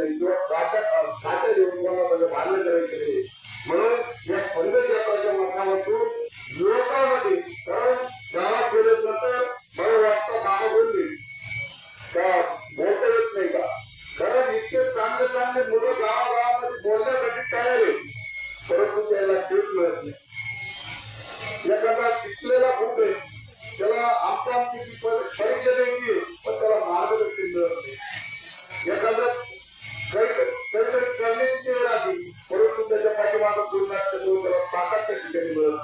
नाही किंवा काच्या मान्य करायचे म्हणून या संदेश यात्राच्या माध्यमातून युवकांमध्ये कारण गावात गेल्यानंतर मला वाटतं कामं बोलली का बोलता येत नाही का? कारण इतके चांगले चांगले मुलं गावागावामध्ये बोलण्यासाठी तयार आहे परंतु त्याला ठीक मिळत नाही. एखादा शिकलेला खूप आहे. त्याला आमच्या आमची परीक्षा द्यायची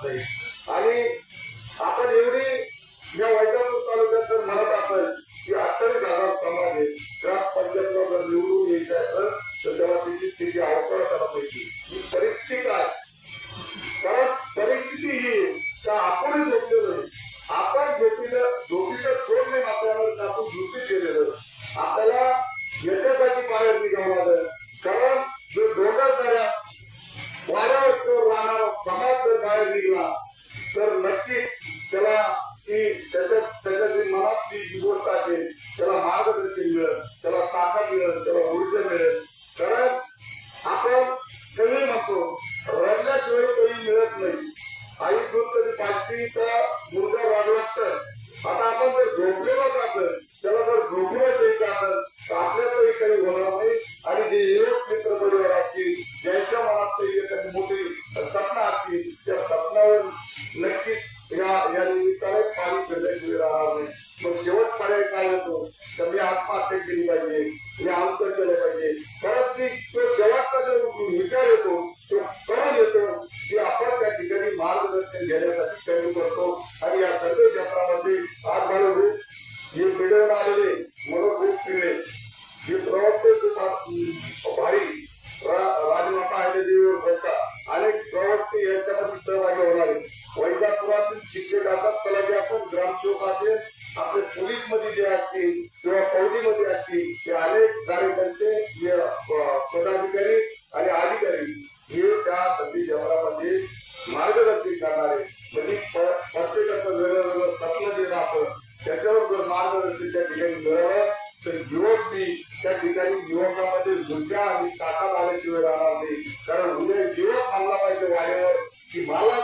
ठिकाणी मिळत नाही. आणि आपण एवढी या वैजापूर तालुक्यात जर म्हणत असेल की अठ्ठावीस हजार समाज आहे ग्रामपंचायतला जर निवडून यायचं असेल तर तेव्हा त्याची त्याची अवकळ करायला पाहिजे. ही परिस्थिती काय कारण परिस्थिती ही आहे का आपण बाहेर निघला. तर नक्कीच त्याला ती त्याच्या त्याच्या जी मनातली जी गोष्ट असेल त्याला मार्गदर्शन मिळेल त्याला ताकद मिळेल त्याला ऊर्जा मिळेल. कारण आपण सगळे म्हणतो रडल्याशिवाय काही मिळत नाही. आई दूध कधी पाचवीचा मुलगा वाढला तर तर मी आत्महत्या केली पाहिजे मी आमचं केलं पाहिजे. परत ती तो शेवटचा जो विचार येतो तो करून येतो की आपण त्या ठिकाणी मार्गदर्शन घेण्यासाठी कमी करतो. आणि या सर्व क्षेत्रामध्ये आज मला हे मिळवून आलेले असतील किंवा फौजीमध्ये असतील ते अनेक कार्यकर्ते पदाधिकारी आणि अधिकारी हे त्या संधी शहरामध्ये मार्गदर्शन करणारे. म्हणजे प्रत्येकाचं वेगळं स्वप्न जे आपण त्याच्यावर जर मार्गदर्शन त्या ठिकाणी मिळालं तर युवक मी त्या ठिकाणी युवकामध्ये ऊर्जा आणि ताकद आल्याशिवाय राहणार नाही. कारण उद्या युवक आणला पाहिजे वाड्यावर की मला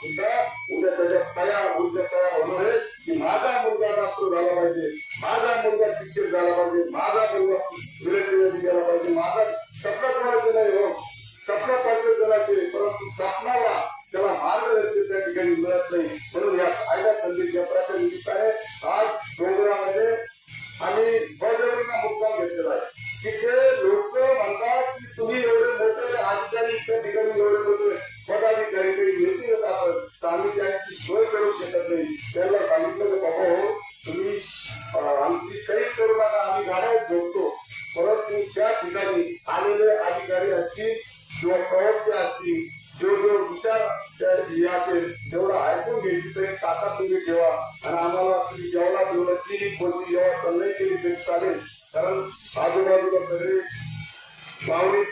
सुद्धा उद्या त्याच्या तयार उद्या तयार होणार? आहे की माझा मुलगा डॉक्टर झाला पाहिजे माझा मुलगा शिक्षक झाला पाहिजे माझा मुलगा मिलिटरीमध्ये गेला पाहिजे माझा स्वप्न कोणाचे नाही हो. स्वप्न पाहिजे जणाचे परंतु स्वप्नाला नका आम्ही परंतु त्या ठिकाणी आलेले अधिकारी असतील किंवा प्रवक्ते असतील जो जो विचार त्या असेल तेवढा ऐकून घ्यायची तरी ताकद तुम्ही ठेवा आणि आम्हाला तुम्ही जेवढा जेवढा केली कोणती जेव्हा सल्लाही केली तरी चालेल. कारण आजूबाजूला सगळे भावनिक